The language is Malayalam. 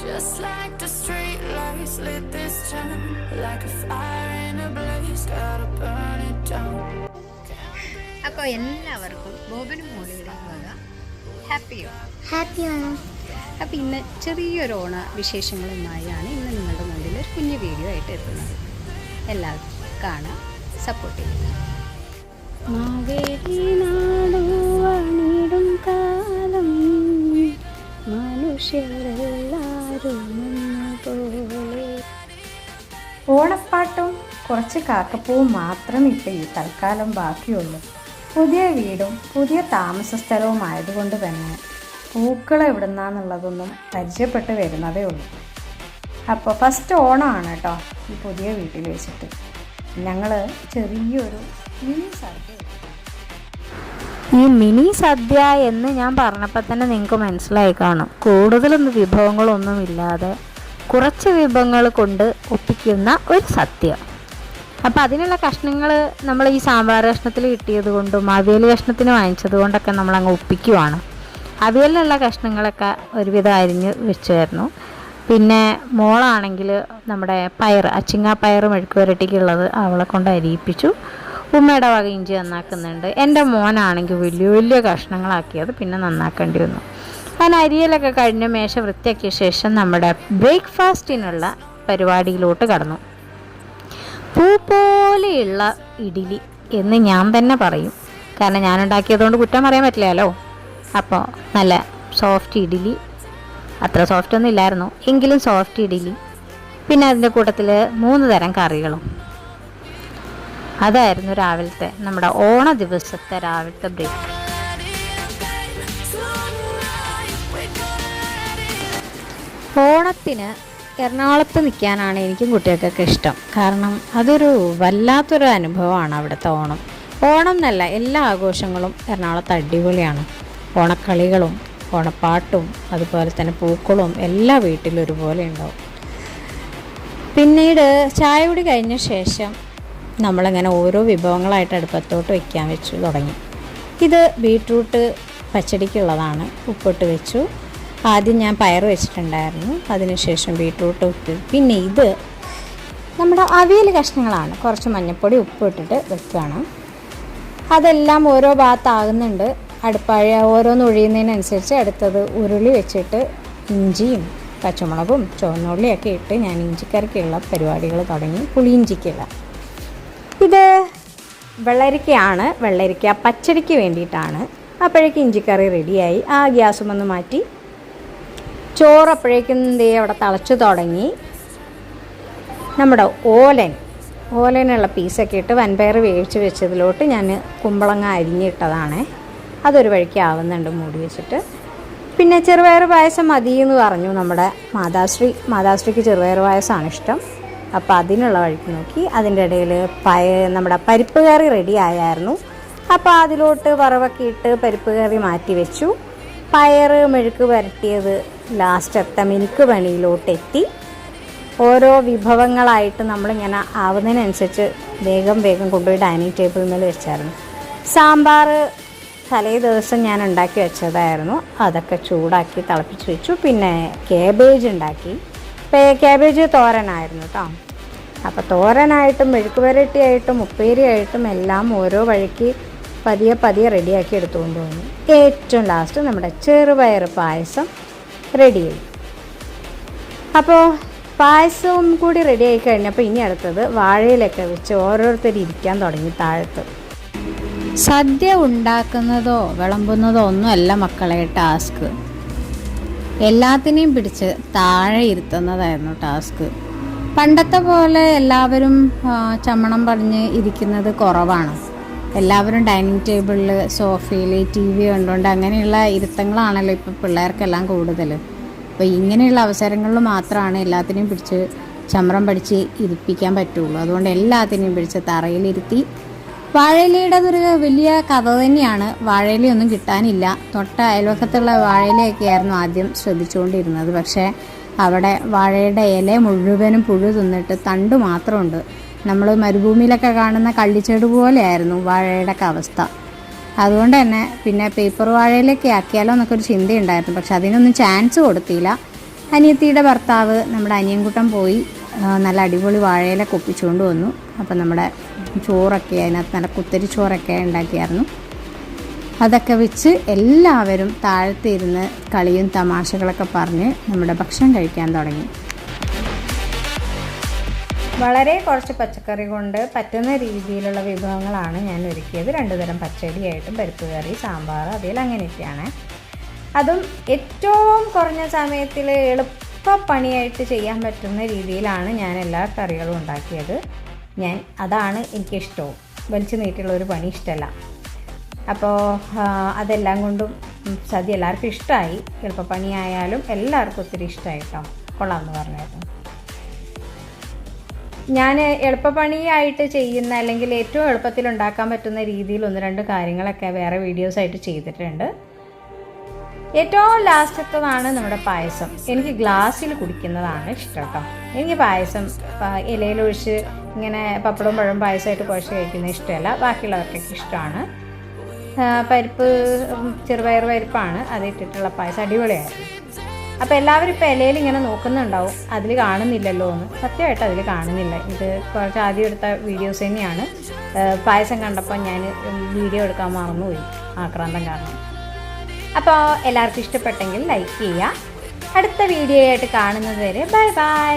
Just like the street lights lit this town Like a fire in a blaze, gotta burn it down. അപ്പോൾ എല്ലാവർക്കും ബോബനും മോളിയുടെ വക ഹാപ്പിയോ ഹാപ്പിയാണ് അപ്പോൾ ഇന്ന് ചെറിയൊരു ഓണ വിശേഷങ്ങളുമായാണ് ഇന്ന് നിങ്ങളുടെ മുന്നിൽ ഒരു കുഞ്ഞു വീഡിയോ ആയിട്ട് എത്തുന്നത്. എല്ലാവർക്കും കാണാം സപ്പോർട്ട് ചെയ്യുക. മാവേലി നാടുവാണിടും കാലം. മനുഷ്യരെല്ലാരും പോലെ ഓണപ്പാട്ടും കുറച്ച് കാക്കപ്പൂവും മാത്രം ഇപ്പം ഈ തൽക്കാലം ബാക്കിയുള്ളൂ. പുതിയ വീടും പുതിയ താമസ സ്ഥലവും ആയതുകൊണ്ട് തന്നെ പൂക്കൾ എവിടുന്നാന്നുള്ളതൊന്നും പരിചയപ്പെട്ട് വരുന്നതേ ഉള്ളൂ. അപ്പോൾ ഫസ്റ്റ് ഓണമാണ് കേട്ടോ ഈ പുതിയ വീട്ടിൽ വെച്ചിട്ട്. ഞങ്ങൾ ചെറിയൊരു മിനി സദ്യ ഈ മിനി സദ്യ എന്ന് ഞാൻ പറഞ്ഞപ്പോൾ തന്നെ നിങ്ങൾക്ക് മനസ്സിലായി കാണും. കൂടുതലൊന്നും വിഭവങ്ങളൊന്നും ഇല്ലാതെ കുറച്ച് വിഭവങ്ങൾ കൊണ്ട് ഒപ്പിക്കുന്ന ഒരു സദ്യ. അപ്പോൾ അതിനുള്ള കഷ്ണങ്ങൾ നമ്മൾ ഈ സാമ്പാർ കഷ്ണത്തിൽ കിട്ടിയത് കൊണ്ടും അവിയൽ കഷ്ണത്തിന് വാങ്ങിച്ചത് കൊണ്ടൊക്കെ നമ്മൾ അങ്ങ് ഒപ്പിക്കുവാണ്. അവിയലിലുള്ള കഷ്ണങ്ങളൊക്കെ ഒരുവിധം അരിഞ്ഞ് വെച്ചായിരുന്നു. പിന്നെ മോളാണെങ്കിൽ നമ്മുടെ പയർ അച്ചിങ്ങ പയർ മെഴുക്ക് പുരട്ടിക്കുള്ളത് അവളെ കൊണ്ട് അരിയിപ്പിച്ചു. ഉമ്മയുടെ വക ഇഞ്ചി നന്നാക്കുന്നുണ്ട്. എന്റെ മോനാണെങ്കിൽ വലിയ വലിയ കഷ്ണങ്ങളാക്കിയത് പിന്നെ നന്നാക്കേണ്ടി വന്നു ഞാൻ അരിയലൊക്കെ കഴിഞ്ഞ മേശ വൃത്തിയാക്കിയ ശേഷം നമ്മുടെ ബ്രേക്ക്ഫാസ്റ്റിനുള്ള പരിപാടിയിലോട്ട് കടന്നു. പൂ പോലെയുള്ള ഇഡ്ഡലി എന്ന് ഞാൻ തന്നെ പറയും. കാരണം ഞാൻ ഉണ്ടാക്കിയതുകൊണ്ട് കുറ്റം പറയാൻ പറ്റില്ലല്ലോ. അപ്പോൾ നല്ല സോഫ്റ്റ് ഇഡ്ഡലി. അത്ര സോഫ്റ്റ് ഒന്നും ഇല്ലായിരുന്നു. എങ്കിലും സോഫ്റ്റ് ഇഡ്ഡലി. പിന്നെ അതിന്റെ കൂട്ടത്തിൽ മൂന്ന് തരം കറികളും. അതായിരുന്നു രാവിലത്തെ നമ്മുടെ ഓണ ദിവസത്തെ രാവിലത്തെ ബ്രേക്ക്. ഓണത്തിന് എറണാകുളത്ത് നിൽക്കാനാണ് എനിക്കും കുട്ടികൾക്കൊക്കെ ഇഷ്ടം. കാരണം അതൊരു വല്ലാത്തൊരു അനുഭവമാണ് അവിടുത്തെ ഓണം. ഓണം എന്നല്ല എല്ലാ ആഘോഷങ്ങളും എറണാകുളത്ത് അടിപൊളിയാണ്. ഓണക്കളികളും ഓണപ്പാട്ടും അതുപോലെ തന്നെ പൂക്കളും എല്ലാ വീട്ടിലും ഒരുപോലെ ഉണ്ടാവും. പിന്നീട് ചായ കുടി കഴിഞ്ഞ ശേഷം നമ്മളിങ്ങനെ ഓരോ വിഭവങ്ങളായിട്ട് അടുപ്പത്തോട്ട് വയ്ക്കാൻ വെച്ചു തുടങ്ങി. ഇത് ബീട്രൂട്ട് പച്ചടിക്കുള്ളതാണ്. ഉപ്പിട്ട് വെച്ചു. ആദ്യം ഞാൻ പയർ വെച്ചിട്ടുണ്ടായിരുന്നു. അതിനുശേഷം ബീട്രൂട്ട് ഇട്ട് പിന്നെ ഇത് നമ്മുടെ അവിയൽ കഷ്ണങ്ങളാണ്. കുറച്ച് മഞ്ഞൾപ്പൊടി ഉപ്പ് ഇട്ടിട്ട് വെക്കുകയാണ് അതെല്ലാം ഓരോ ഭാഗത്താകുന്നുണ്ട്. അടുപ്പഴ ഓരോന്ന് ഒഴിയുന്നതിനനുസരിച്ച് അടുത്തത് ഉരുളി വെച്ചിട്ട് ഇഞ്ചിയും പച്ചമുളകും ചുവന്നുള്ളിയൊക്കെ ഇട്ട് ഞാൻ ഇഞ്ചിക്കറിക്കുള്ള പരിപാടികൾ തുടങ്ങി. പുളിയിഞ്ചിക്കുള്ള. ഇത് വെള്ളരിക്കയാണ് വെള്ളരിക്ക പച്ചടിക്ക് വേണ്ടിയിട്ടാണ്. അപ്പോഴേക്കും ഇഞ്ചിക്കറി റെഡിയായി. ആ ഗ്യാസും ഒന്ന് മാറ്റി. ചോറ് അപ്പോഴേക്കും ദേ അവിടെ തിളച്ചു തുടങ്ങി. നമ്മുടെ ഓലൻ ഓലനുള്ള പീസൊക്കെ ഇട്ട് വൻപയർ വേവിച്ച് വെച്ചതിലോട്ട് ഞാൻ കുമ്പളങ്ങ അരിഞ്ഞിട്ടതാണ്. അതൊരു വഴിക്ക് ആവുന്നുണ്ട് മൂടി വെച്ചിട്ട്. പിന്നെ ചെറുപയർ പായസം മതി എന്ന് പറഞ്ഞു നമ്മുടെ മാതാശ്രീ. മാതാശ്രീക്ക് ചെറുപയർ പായസമാണ് ഇഷ്ടം. അപ്പോൾ അതിനുള്ള വഴിക്ക് നോക്കി. അതിന്റെ ഇടയിൽ പയ നമ്മുടെ പരിപ്പ് കറി റെഡി ആയായിരുന്നു. അപ്പോൾ അതിലോട്ട് വറവൊക്കെ ഇട്ട് പരിപ്പ് കറി മാറ്റി വെച്ചു. പയർ മെഴുക്ക് ലാസ്റ്റ് ലാസ്റ്റത്തെ മിനുക്ക് പണിയിലോട്ട് എത്തി. ഓരോ വിഭവങ്ങളായിട്ട് നമ്മളിങ്ങനെ ആവുന്നതിനനുസരിച്ച് വേഗം വേഗം കൊണ്ടുപോയി ഡൈനിങ് ടേബിളിൽ മേൽ വെച്ചായിരുന്നു. സാമ്പാർ തലേ ദിവസം ഞാൻ ഉണ്ടാക്കി വെച്ചതായിരുന്നു. അതൊക്കെ ചൂടാക്കി തിളപ്പിച്ച് വെച്ചു. പിന്നെ കേബേജ് ഉണ്ടാക്കി. കേബേജ് തോരനായിരുന്നു കേട്ടോ അപ്പോൾ തോരനായിട്ടും മെഴുക്ക് വരട്ടിയായിട്ടും ഉപ്പേരിയായിട്ടും എല്ലാം ഓരോ വഴിക്ക് പതിയെ പതിയെ റെഡിയാക്കി എടുത്തുകൊണ്ട് വന്നു ഏറ്റവും ലാസ്റ്റ് നമ്മുടെ ചെറുപയർ പായസം റെഡിയായി അപ്പോൾ പായസവും കൂടി റെഡിയായി കഴിഞ്ഞപ്പോൾ ഇനി അടുത്തത് വാഴയിലൊക്കെ വെച്ച് ഓരോരുത്തർ ഇരിക്കാൻ തുടങ്ങി താഴത്ത്. സദ്യ ഉണ്ടാക്കുന്നതോ വിളമ്പുന്നതോ ഒന്നുമല്ല മക്കളെ ടാസ്ക് എല്ലാത്തിനെയും പിടിച്ച് താഴെ ഇരുത്തുന്നതായിരുന്നു ടാസ്ക്. പണ്ടത്തെ പോലെ എല്ലാവരും ചമ്മണം പറഞ്ഞ് ഇരിക്കുന്നത് കുറവാണ്. എല്ലാവരും ഡൈനിങ് ടേബിളിൽ സോഫയിൽ ടി വി കണ്ടുകൊണ്ട് അങ്ങനെയുള്ള ഇരുത്തങ്ങളാണല്ലോ ഇപ്പോൾ പിള്ളേർക്കെല്ലാം കൂടുതൽ അപ്പോൾ ഇങ്ങനെയുള്ള അവസരങ്ങളിൽ മാത്രമാണ് എല്ലാത്തിനെയും പിടിച്ച് ചമ്രം പഠിച്ച് ഇരിപ്പിക്കാൻ പറ്റുള്ളൂ. അതുകൊണ്ട് എല്ലാത്തിനെയും പിടിച്ച് തറയിലിരുത്തി വാഴയിലയുടെ അതൊരു വലിയ കഥ തന്നെയാണ്. വാഴയിലയൊന്നും കിട്ടാനില്ല. തൊട്ട അയൽവക്കത്തുള്ള വാഴയിലയൊക്കെ ആയിരുന്നു ആദ്യം ശ്രദ്ധിച്ചുകൊണ്ടിരുന്നത്. പക്ഷേ അവിടെ വാഴയുടെ ഇല മുഴുവനും പുഴു തിന്നിട്ട് തണ്ട് മാത്രമുണ്ട്. നമ്മൾ മരുഭൂമിയിലൊക്കെ കാണുന്ന കള്ളിച്ചേട് പോലെയായിരുന്നു വാഴയുടെ ഒക്കെ അവസ്ഥ. അതുകൊണ്ട് തന്നെ പിന്നെ പേപ്പർ വാഴയിലൊക്കെ ആക്കിയാലോ എന്നൊക്കെ ഒരു ചിന്തയുണ്ടായിരുന്നു. പക്ഷെ അതിനൊന്നും ചാൻസ് കൊടുത്തില്ല. അനിയത്തിയുടെ ഭർത്താവ് നമ്മുടെ അനിയൻകുട്ടം പോയി നല്ല അടിപൊളി വാഴയില കൊപ്പിച്ചുകൊണ്ട് വന്നു. അപ്പം നമ്മുടെ ചോറൊക്കെ അതിനകത്ത് നല്ല കുത്തരി ചോറൊക്കെ ഉണ്ടാക്കിയായിരുന്നു. അതൊക്കെ വെച്ച് എല്ലാവരും താഴത്തെ ഇരുന്ന് കളിയും തമാശകളൊക്കെ പറഞ്ഞ് നമ്മുടെ ഭക്ഷണം കഴിക്കാൻ തുടങ്ങി. വളരെ കുറച്ച് പച്ചക്കറി കൊണ്ട് പറ്റുന്ന രീതിയിലുള്ള വിഭവങ്ങളാണ് ഞാൻ ഒരുക്കിയത്. രണ്ടു തരം പച്ചടിയായിട്ടും പരിപ്പ് കറി സാമ്പാർ അതിൽ അങ്ങനെയൊക്കെയാണ്. അതും ഏറ്റവും കുറഞ്ഞ സമയത്തിൽ എളുപ്പ പണിയായിട്ട് ചെയ്യാൻ പറ്റുന്ന രീതിയിലാണ് ഞാൻ എല്ലാ കറികളും ഉണ്ടാക്കിയത്. ഞാൻ അതാണ് എനിക്കിഷ്ടവും. വലിച്ചു നീട്ടിയുള്ള ഒരു പണി ഇഷ്ടമല്ല അപ്പോൾ അതെല്ലാം കൊണ്ടും സദ്യ എല്ലാവർക്കും ഇഷ്ടമായി എളുപ്പപ്പണിയായാലും എല്ലാവർക്കും ഒത്തിരി ഇഷ്ടമായി കേട്ടോ കൊള്ളാമെന്ന് പറഞ്ഞായിരുന്നു. ഞാൻ എളുപ്പപ്പണിയായിട്ട് ചെയ്യുന്ന അല്ലെങ്കിൽ ഏറ്റവും എളുപ്പത്തിൽ ഉണ്ടാക്കാൻ പറ്റുന്ന രീതിയിൽ ഒന്ന് രണ്ട് കാര്യങ്ങളൊക്കെ വേറെ വീഡിയോസായിട്ട് ചെയ്തിട്ടുണ്ട്. ഏറ്റവും ലാസ്റ്റത്തതാണ് നമ്മുടെ പായസം. എനിക്ക് ഗ്ലാസ്സിൽ കുടിക്കുന്നതാണ് ഇഷ്ടം കേട്ടോ. എനിക്ക് പായസം ഇലയിലൊഴിച്ച് ഇങ്ങനെ പപ്പടവും പഴം പായസമായിട്ട് കുഴച്ച് കഴിക്കുന്നത് ഇഷ്ടമല്ല. ബാക്കിയുള്ളവർക്കൊക്കെ ഇഷ്ടമാണ്. പരിപ്പ് ചെറുപയർ പരിപ്പാണ്. അതിട്ടിട്ടുള്ള പായസം അടിപൊളിയായിരുന്നു. അപ്പോൾ എല്ലാവരും ഇപ്പോൾ ഇലയിൽ ഇങ്ങനെ നോക്കുന്നുണ്ടാവും. അതിൽ കാണുന്നില്ലല്ലോ എന്ന്. സത്യമായിട്ട് അതിൽ കാണുന്നില്ല. ഇത് കുറച്ച് ആദ്യം എടുത്ത വീഡിയോസ് തന്നെയാണ്. പായസം കണ്ടപ്പോൾ ഞാൻ വീഡിയോ എടുക്കാൻ മറന്നുപോയി. ആക്രാന്തം കാരണം. അപ്പോൾ എല്ലാവർക്കും ഇഷ്ടപ്പെട്ടെങ്കിൽ ലൈക്ക് ചെയ്യുക. അടുത്ത വീഡിയോ ആയിട്ട് കാണുന്നത് വരെ ബൈ ബൈ